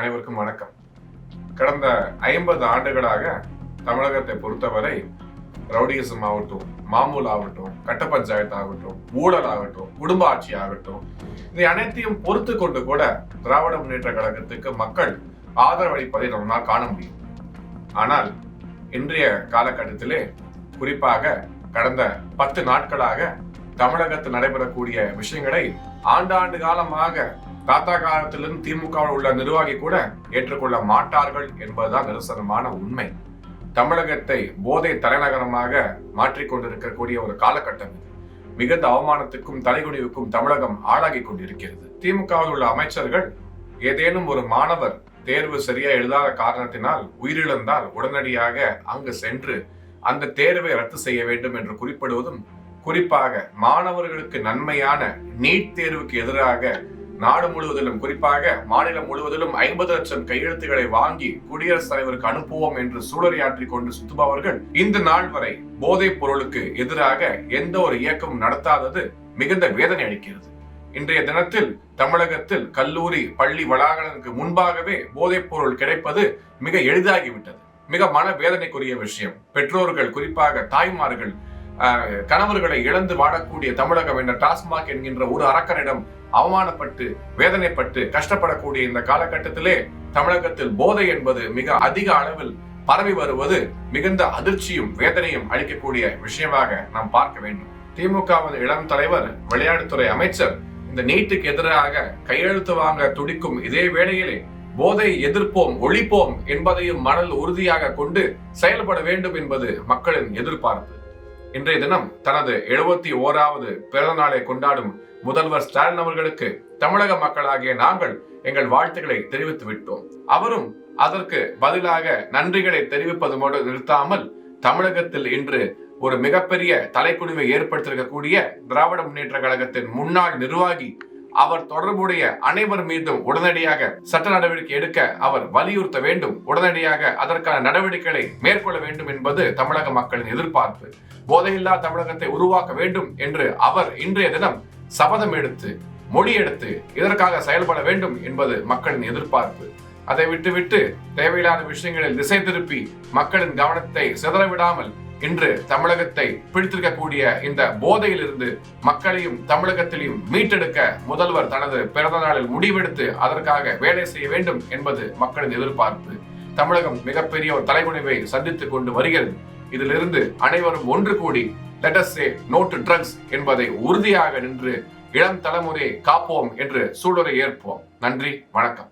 அனைவருக்கும் வணக்கம். கடந்த ஐம்பது ஆண்டுகளாக தமிழகத்தை பொறுத்தவரை ரவுடிசம் ஆகட்டும் மாமூல் ஆகட்டும் கட்ட பஞ்சாயத்து ஆகட்டும் ஊழல் ஆகட்டும் குடும்ப ஆட்சி ஆகட்டும் இதை அனைத்தையும் பொறுத்து கொண்டு கூட திராவிட முன்னேற்ற கழகத்துக்கு மக்கள் ஆதரவளிப்பதை நம்மால் காண முடியும். ஆனால் இன்றைய காலகட்டத்திலே குறிப்பாக கடந்த பத்து நாட்களாக தமிழகத்தில் நடைபெறக்கூடிய விஷயங்களை ஆண்டாண்டு காலமாக தாத்தா காலத்திலிருந்து திமுகவில் உள்ள நிர்வாகி கூட ஏற்றுக்கொள்ள மாட்டார்கள் என்பதுதான் நிரசனமான உண்மை. தமிழகத்தை போதை தலைநகரமாக மாற்றிக்கொண்டிருக்கக்கூடிய ஒரு காலகட்டம் இது. மிகுந்த அவமானத்துக்கும் தலைகுனிவுக்கும் தமிழகம் ஆளாகி கொண்டிருக்கிறது. திமுகவில் உள்ள அமைச்சர்கள் ஏதேனும் ஒரு மாணவர் தேர்வு சரியா எழுதாத காரணத்தினால் உயிரிழந்தால் உடனடியாக அங்கு சென்று அந்த தேர்வை ரத்து செய்ய வேண்டும் என்று குறிப்பிடுவதும் குறிப்பாக மாணவர்களுக்கு நன்மையான நீட் தேர்வுக்கு எதிராக நாடு முழுவதிலும் குறிப்பாக மாநிலம் முழுவதிலும் ஐம்பது லட்சம் கையெழுத்துக்களை வாங்கி குடியரசுத் தலைவருக்கு அனுப்புவோம் என்று சூழலியாற்றி கொண்டு சுத்துபவர்கள் இந்த நாள் வரை போதைப் பொருளுக்கு எதிராக எந்த ஒரு இயக்கமும் நடத்தாதது மிகுந்த வேதனை அளிக்கிறது. இன்றைய தினத்தில் தமிழகத்தில் கல்லூரி பள்ளி வளாகங்களுக்கு முன்பாகவே போதைப் பொருள் கிடைப்பது மிக எளிதாகிவிட்டது. மிக மன வேதனைக்குரிய விஷயம். பெற்றோர்கள் குறிப்பாக தாய்மார்கள் கணவர்களை இழந்து வாழக்கூடிய தமிழகம் என்ற டாஸ்மாக் என்கின்ற ஒரு அரக்கனிடம் அவமானப்பட்டு வேதனைப்பட்டு கஷ்டப்படக்கூடிய இந்த காலகட்டத்திலே தமிழகத்தில் போதை என்பது மிக அதிக அளவில் பரவி வருவது மிகுந்த அதிர்ச்சியும் வேதனையும் அளிக்கக்கூடிய விஷயமாக நாம் பார்க்க வேண்டும். திமுகவின் இளம் தலைவர் விளையாட்டுத்துறை அமைச்சர் இந்த நீட்டுக்கு எதிராக கையெழுத்து வாங்க துடிக்கும் இதே வேளையிலே போதை எதிர்ப்போம் ஒழிப்போம் என்பதையும் மணல் உறுதியாக கொண்டு செயல்பட வேண்டும் என்பது மக்களின் எதிர்பார்ப்பு. இன்றைய தினம் தனது எழுபத்தி ஓராவது பிறந்த நாளை கொண்டாடும் முதல்வர் ஸ்டாலின் அவர்களுக்கு தமிழக மக்களாகிய நாங்கள் எங்கள் வாழ்த்துக்களை தெரிவித்து விட்டோம். அவரும் அதற்கு பதிலாக நன்றிகளை தெரிவிப்பதோடு நிறுத்தாமல் தமிழகத்தில் இன்று ஒரு மிகப்பெரிய தலைக்குழுவை ஏற்படுத்தியிருக்கக்கூடிய திராவிட முன்னேற்ற கழகத்தின் முன்னாள் நிர்வாகி அவர் தொடர்புடைய அனைவர் மீதும் உடனடியாக சட்ட நடவடிக்கை எடுக்க அவர் வலியுறுத்த வேண்டும். உடனடியாக அதற்கான நடவடிக்கைகளை மேற்கொள்ள வேண்டும் என்பது தமிழக மக்களின் எதிர்பார்ப்பு. போதையில்லா தமிழகத்தை உருவாக்க வேண்டும் என்று அவர் இன்றைய தினம் சபதம் எடுத்து மொழி எடுத்து இதற்காக செயல்பட வேண்டும் என்பது மக்களின் எதிர்பார்ப்பு. அதை விட்டுவிட்டு தேவையில்லாத விஷயங்களில் திசை திருப்பி மக்களின் கவனத்தை சிதறவிடாமல் இன்று தமிழகத்தை பிடித்திருக்கக்கூடிய இந்த போதையிலிருந்து மக்களையும் தமிழகத்திலையும் மீட்டெடுக்க முதல்வர் தனது பிறந்த நாளில் முடிவெடுத்து அதற்காக வேலை செய்ய வேண்டும் என்பது மக்களின் எதிர்பார்ப்பு. தமிழகம் மிகப்பெரிய ஒரு தலைமுனைவை சந்தித்துக் கொண்டு வருகிறது. இதிலிருந்து அனைவரும் ஒன்று கூடி லெட்டஸ் சே நோட்டு ட்ரக்ஸ் என்பதை உறுதியாக நின்று இளம் தலைமுறையை காப்போம் என்று சூழலை ஏற்போம். நன்றி வணக்கம்.